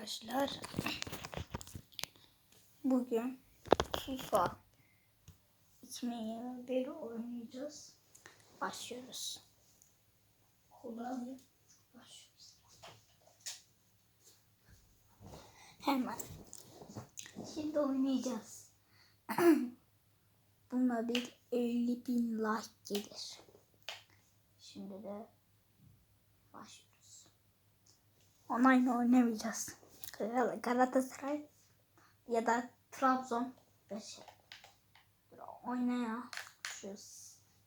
arkadaşlar. Bugün FIFA 2021 oynayacağız. Başlıyoruz. Hemen. Şimdi oynayacağız. Buna bir 50 bin like gelir. Şimdi de başlıyoruz. Online oynamayacağız. Gal- Galatasaray ya da Trabzon beşi. Oyna ya. Şu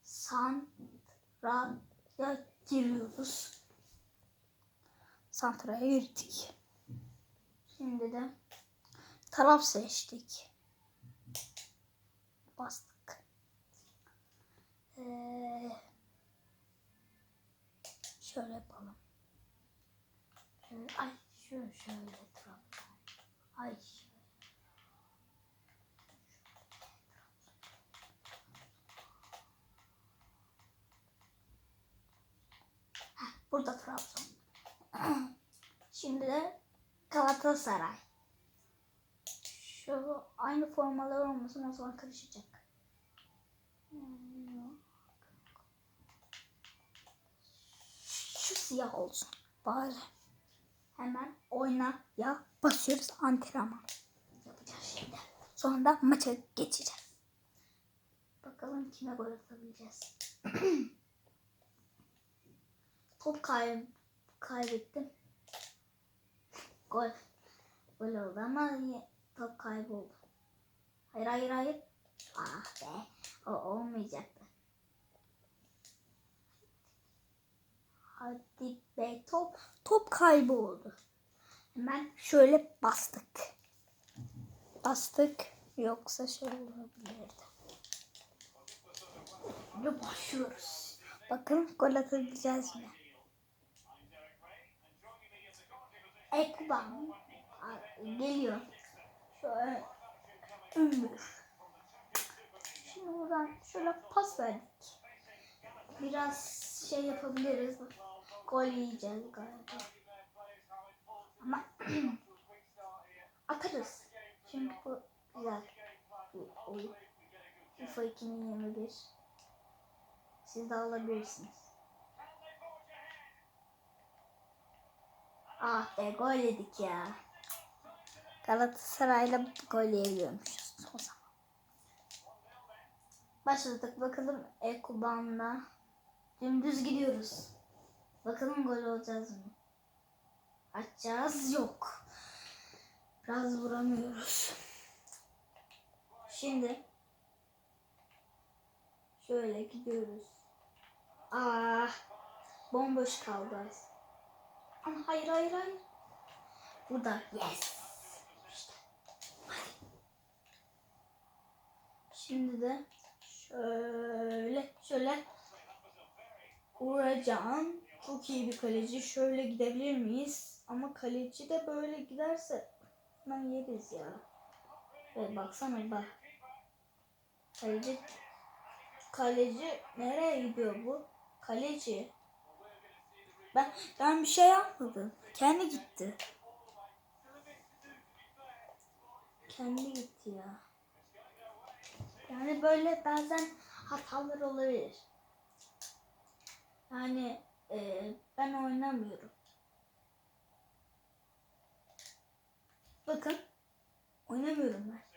Santra'ya giriyoruz. Santra'ya girdik. Şimdi de taraf seçtik. Bastık. Ee, şöyle yapalım. Şöyle, ay şöyle şöyle. Ay burada Trabzon. Şimdi de Galatasaray. Şu aynı formalar olmasın o zaman karışacak. Şu siyah olsun. Bari. Hemen oyna ya basıyoruz antrenman. Yapacağız şimdi. Sonra da maça geçeceğiz. Bakalım kime gol atabileceğiz. Top kay kaybettim. Gol. Gol oldu ama top kayboldu. Hayır hayır hayır. Ah be. O olmayacaktı. Hadi be top. Top kayboldu. Hemen şöyle bastık. Bastık. Yoksa şey olabilirdi. Şimdi başlıyoruz. Bakalım gol atabileceğiz mi? Ekuban geliyor. Şöyle Ümmür. Şimdi buradan şöyle pas verdik. Biraz şey yapabiliriz. Gol yiyeceğiz galiba. Ama atarız. Çünkü bu güzel bir oyun. FIFA 2021. Siz de alabilirsiniz. Ah be gol yedik ya. Galatasaray'la gol yiyormuşuz o zaman. Başladık bakalım Ekuban'la. Dümdüz gidiyoruz. Bakalım gol olacağız mı? Açacağız yok. Biraz vuramıyoruz. Şimdi şöyle gidiyoruz. Ah bomboş kaldı. Hayır hayır hayır. Burada yes. Şimdi de şöyle şöyle vuracağım. Çok iyi bir kaleci. Şöyle gidebilir miyiz? Ama kaleci de böyle giderse ben yeriz ya. Evet baksana bak. Kaleci kaleci nereye gidiyor bu? Kaleci. Ben ben bir şey yapmadım. Kendi gitti. Kendi gitti ya. Yani böyle bazen hatalar olabilir. Yani e, ben oynamıyorum. Bakın oynamıyorum ben.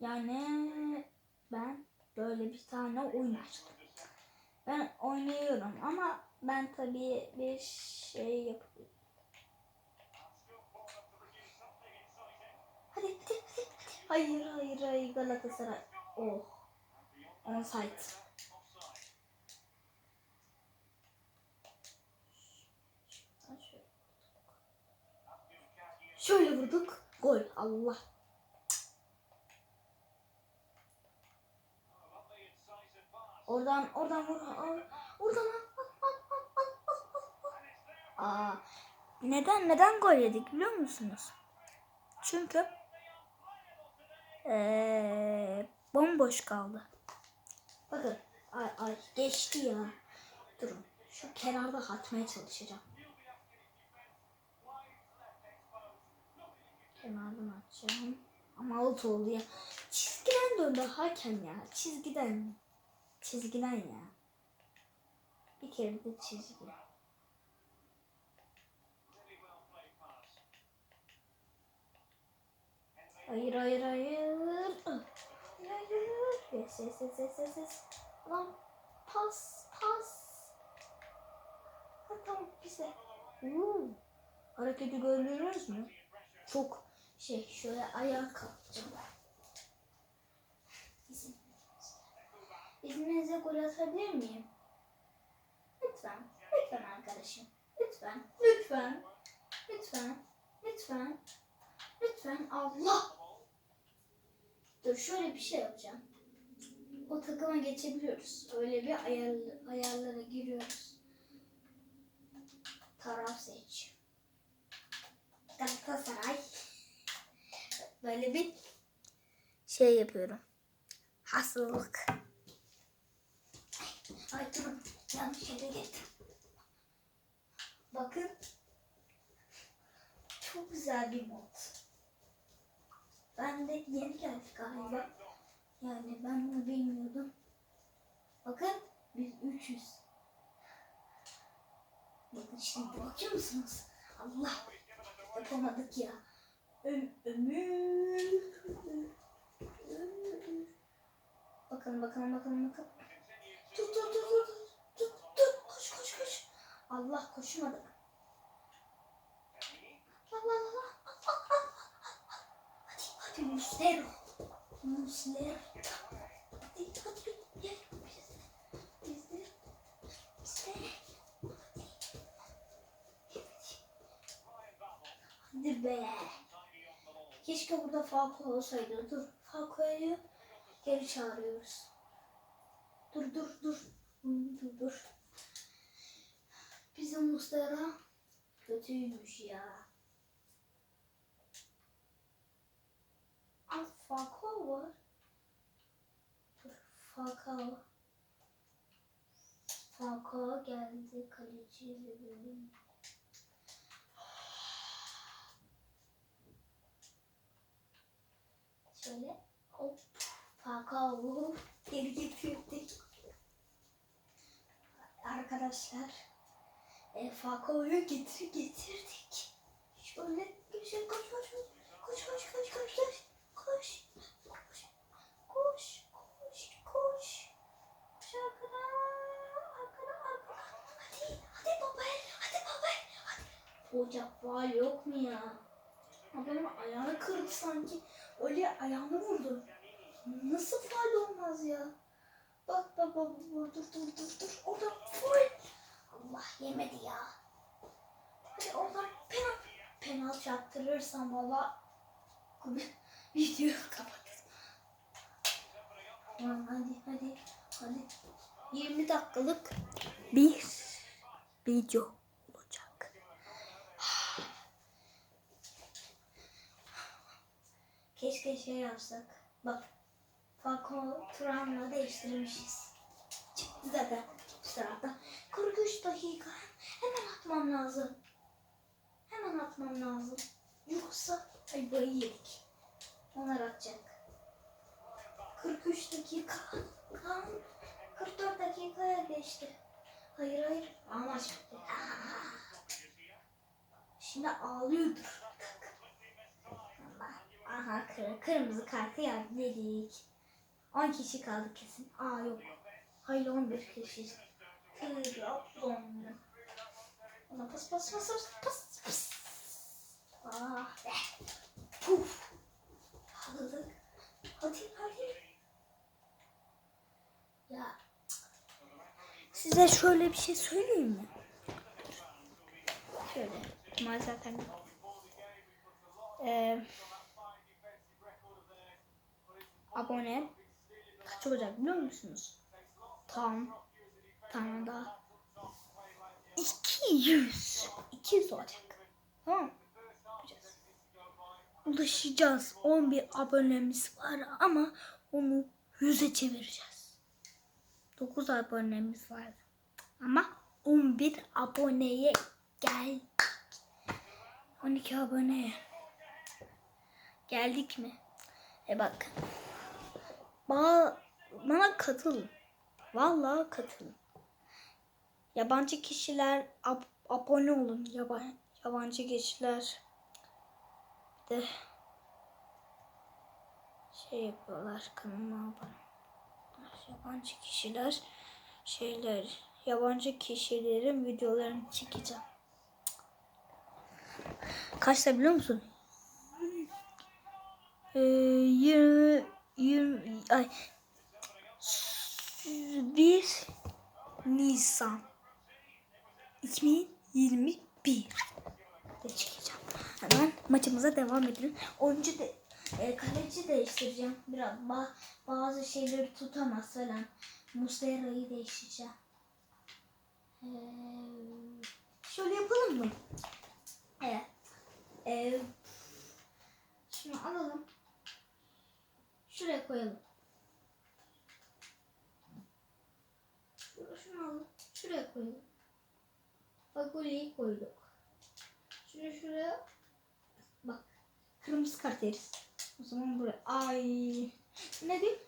Yani ben böyle bir tane oyun açtım. Ben oynuyorum ama ben tabii bir şey yapıyorum. Hadi hadi hadi. Hayır hayır hayır Galatasaray. Oh. Onside. Şöyle vurduk. Gol. Allah. Oradan oradan vur. Oradan. Aa, neden neden gol yedik biliyor musunuz? Çünkü ee, bomboş kaldı. Bakın ay, ay geçti ya. Durun. Şu kenarda atmaya çalışacağım. Kenardan açacağım. Ama alt oldu ya. Çizgiden döndü hakem ya. Çizgiden. Çizgiden ya. Bir kere de çizgi. Hayır hayır hayır. Ah. Hayır. Yes yes yes yes yes. yes. Lan pas pas. Ha, tamam bize. Uuu. Hareketi görüyoruz mu? Çok şey şöyle ayağa kalkacağım. İzninizle gol atabilir miyim? Lütfen. Lütfen arkadaşım. Lütfen. Lütfen. Lütfen. Lütfen. Lütfen. Allah. Dur şöyle bir şey yapacağım. O takıma geçebiliyoruz. Öyle bir ayar, ayarlara giriyoruz. Taraf seç. Galatasaray. Böyle bir şey yapıyorum. Hastalık. Ay durun. Yanlış yere gittim. Bakın. Çok güzel bir mod. Ben de yeni geldik galiba. Yani ben bunu bilmiyordum. Bakın biz 300. Bakın şimdi bakıyor musunuz? Allah yapamadık ya. Öm, ömür. Bakın bakın bakın bakın. Tut tut tut tut tut tut koş koş koş. Allah koşmadık. Allah Allah Allah. Hadi hadi Muslero. Muslero. Hadi hadi gel. Biz de biz de Hadi be. Keşke burada Falco olsaydı. Dur. Falco'yu geri çağırıyoruz. Dur dur dur. Dur dur. Bizim Muslera kötüymüş ya. Aa, Falco var. Dur. Falco. Falco geldi. Kaleciyle benim. Şöyle hop Falcao'yu geri getirdik. Arkadaşlar e, Falcao'yu getir getirdik. Şöyle güzel koş koş koş koş koş koş koş koş koş koş koş koş koş arkada arkada arkada hadi hadi baba hadi baba hadi Ocak var yok mu ya? Adamın ayağını kırdı sanki. Öyle ayağını vurdu. Nasıl faal olmaz ya? Bak bak bak dur dur dur dur dur. Orada faal. Allah yemedi ya. Hadi oradan penaltı. Penaltı attırırsam valla videoyu. Tamam hadi hadi hadi. 20 dakikalık bir video olacak. Keşke şey yapsak. Bak. Falcon Turan'la değiştirmişiz. Çıktı zaten bu tarafta. 43 dakika. Hemen atmam lazım. Hemen atmam lazım. Yoksa ayvayı yedik. Onlar atacak. 43 dakika. Kan 44 dakikaya geçti. Hayır hayır. Ama bitti. Aa. Şimdi ağlıyordur. Aha kır, kırmızı kartı yedik. 10 kişi kaldı kesin. Aa yok. Hayır 11 kişi. Trabzon. Ona pas pas pas pas pas pas. Ah be. Puf. Aldık. Hadi hadi. Ya. Size şöyle bir şey söyleyeyim mi? Şöyle. Ama zaten Eee abone kaç olacak biliyor musunuz? Tam tam da 200 200 olacak. Tamam. Ulaşacağız. 11 abonemiz var ama onu 100'e çevireceğiz. 9 abonemiz var. Ama 11 aboneye geldik. 12 aboneye. Geldik mi? E bak. Bana, bana katılın. Vallahi katılın. Yabancı kişiler ab- abone olun. Yaban yabancı kişiler de şey yapıyorlar kanalıma abone. Yabancı kişiler şeyler yabancı kişilerin videolarını çekeceğim. Kaçta biliyor musun? Ee, 20 20 ay 1 Nisan 2021 de çıkacağım. Hemen maçımıza devam edelim. Oyuncu de e, kaleci değiştireceğim. Biraz ba- bazı şeyleri tutamaz falan. Muslera'yı değiştireceğim. Ee, şöyle yapalım mı? Evet. Ee, şunu alalım. Şuraya koyalım. Şunu, alalım. Şuraya koyalım. Bak golü koyduk. Şunu şuraya bak. Kırmızı kart yeriz. O zaman buraya. Ay. Ne diyeyim?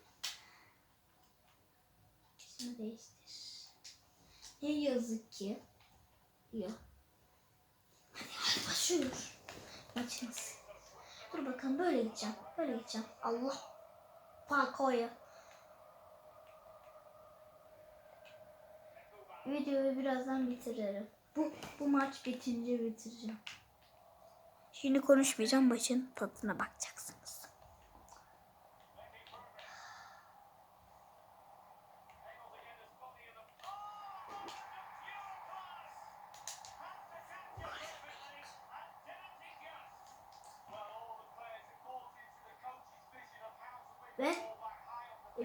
Şunu değiştir. Ne yazık ki. Yok. Hadi hadi başlıyor. Maçımız. Dur bakalım böyle gideceğim. Böyle gideceğim. Allah. Pakoya. Videoyu birazdan bitiririm. Bu, bu maç bitince bitireceğim. Şimdi konuşmayacağım. Maçın tadına bakacaksınız.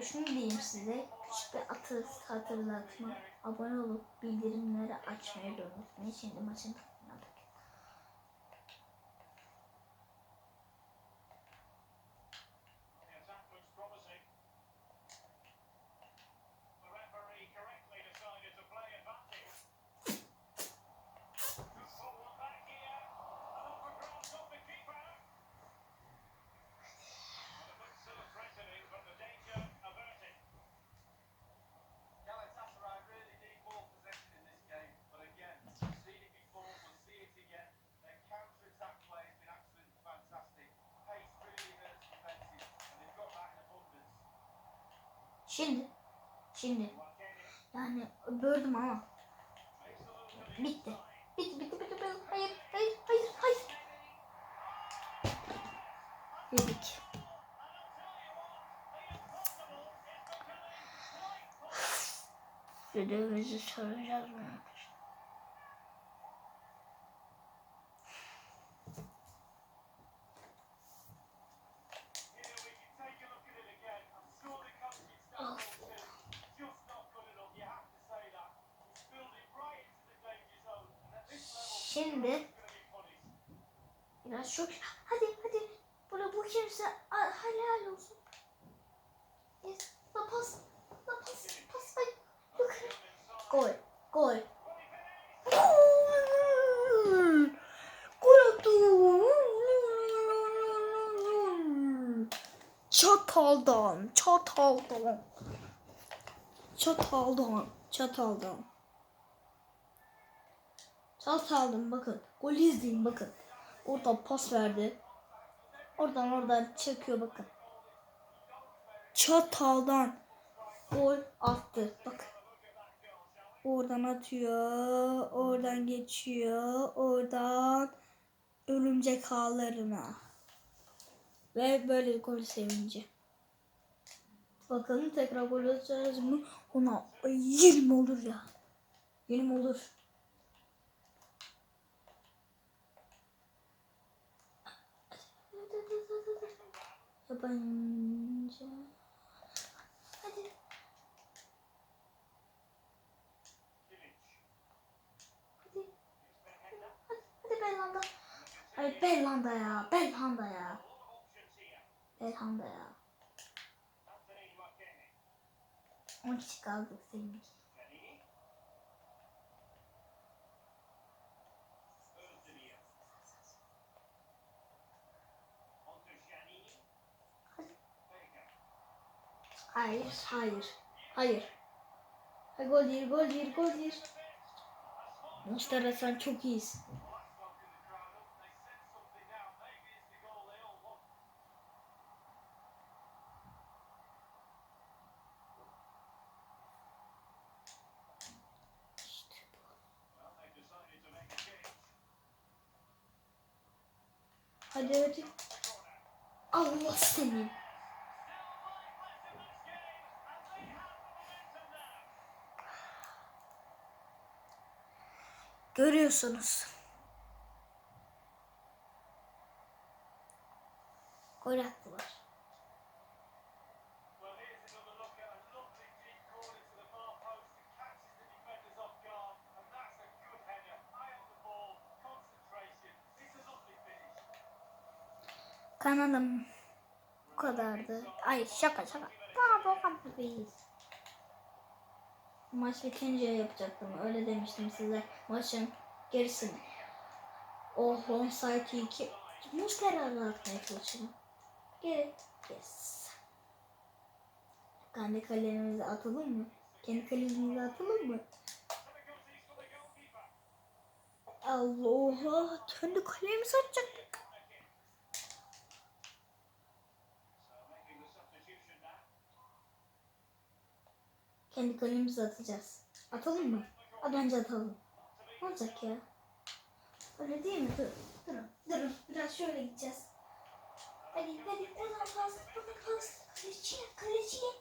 Şunu diyeyim size. Küçük bir atı hatırlatma. Abone olup bildirimleri açmayı unutmayın. Şimdi maçın Şimdi. Şimdi. Yani böldüm ama. Bitti. Bitti bitti bitti. bitti. Hayır hayır hayır hayır. Yedik. Ödevimizi soracağız mı? Şimdi biraz çok hadi hadi burada bu kimse helal olsun. Yes. La pas. La pas. Pas. Ay. Gol. Gol. Gol. Çataldan. Çataldan. Çataldan. Çataldan. Çataldan bakın. Gol izleyin bakın. Orada pas verdi. Oradan oradan çekiyor bakın. Çataldan gol attı. Bakın. Oradan atıyor. Oradan geçiyor. Oradan örümcek ağlarına. Ve böyle gol sevinci. Bakalım tekrar gol atacağız mı? Ona 20 olur ya. 20 olur. Yabancı. Hadi. Hadi. Hadi Belhanda. Ay Belhanda ya. Belhanda ya. Belhanda ya. 10 kişi kaldık senin. Onto Hayır, hayır, hayır. Ha, gol değil, gol değil, gol değil. Mustafa sen çok iyisin. Hadi hadi. Allah seni. A lovely finish. Kanalım bu kadardı. Ay şaka şaka. Pardon kapatayız. Maç bitince yapacaktım. Öyle demiştim size. Maçın gerisini. O onside 2. Muslera'la atmaya çalışıyorum. Geri. Yes. Kendi kalemimize atalım mı? Kendi kalemimize atalım mı? Allah. Kendi kalemizi atacaktık. Kendi kalemizi atacağız. Atalım mı? Hadi önce atalım. Ne olacak ya? Öyle değil mi? Dur, durun, durun. Biraz şöyle gideceğiz. Hadi, hadi. Oradan pas, oradan pas. Kaleciye, kaleciye.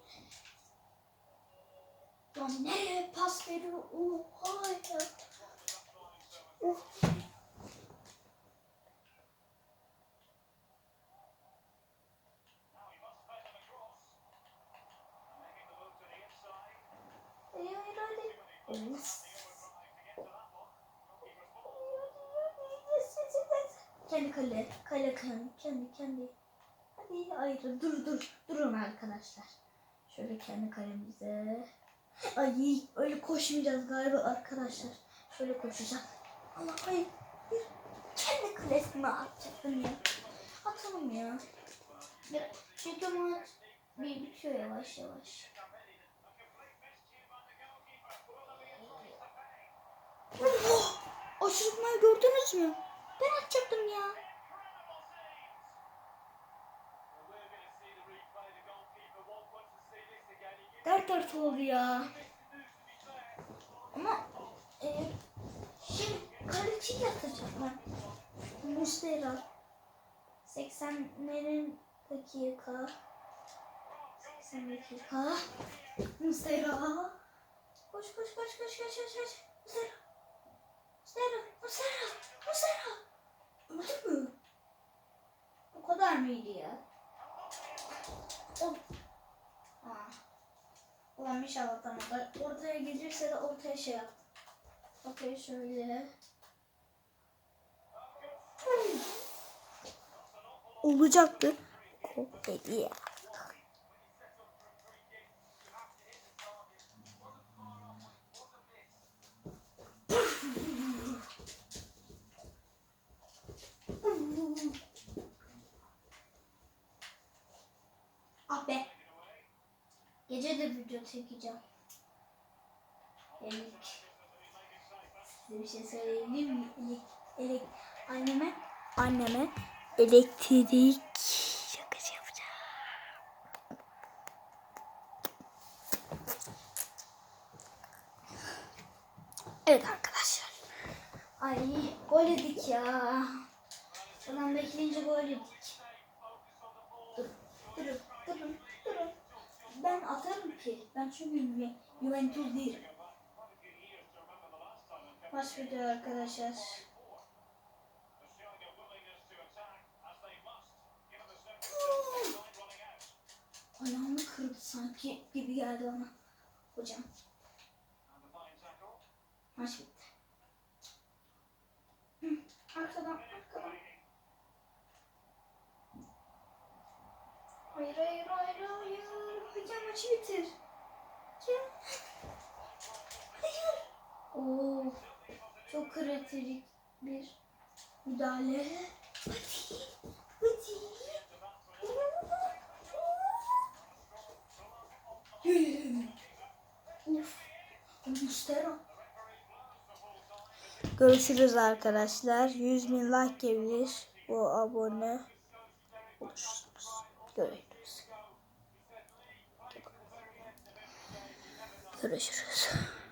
Lan nereye pas veriyor? Oha ya. Oh. Kendi kale, kale kendi, kendi, kendi. Hadi ayrı, dur dur, durun arkadaşlar. Şöyle kendi kalemize. Ay öyle koşmayacağız galiba arkadaşlar. Şöyle koşacağız. Ama hayır, bir kendi kalesine atacaktım ya. Atalım ya. Bir, çünkü maç bir bitiyor yavaş yavaş. Oh! Aşırtmayı gördünüz mü? Ben atacaktım ya. Dert dert oldu ya. Ama e, şimdi kaleciyi atacaklar. Mustera. 80'lerin dakika. 80 dakika. Mustera. Koş koş koş koş koş koş koş. Mustera. Mustera. Mustera. Mustera. Öldü mü? O kadar mıydı ya? O. Ha. Ulan inşallah tamam. Ortaya gelirse de ortaya şey yap. Okey şöyle. Olacaktı. Kop dedi ya. Ah be. Gece de video çekeceğim. Elik. Size bir şey söyleyeyim mi? Elek, elek, anneme, anneme elektrik şakası yapacağım. Evet arkadaşlar. Ay gol yedik ya. Adam bekleyince gol yedik. Dur, durun, durun, durun. Ben atarım ki. Ben çünkü Ju- Juventus değilim. Time running out. Ayağımı kırdı sanki gibi geldi bana. Hocam maç bitti. Hı, arkadan arkadan. Hayır hayır hayır hayır. Hocam maçı bitir. Hocam. Hayır. Oo, çok kritik bir müdahale. Hadi. Hadi. Uf. Müşteri. Görüşürüz arkadaşlar. 100 bin like gelir. Bu abone olursunuz. Görüşürüz. Görüşürüz.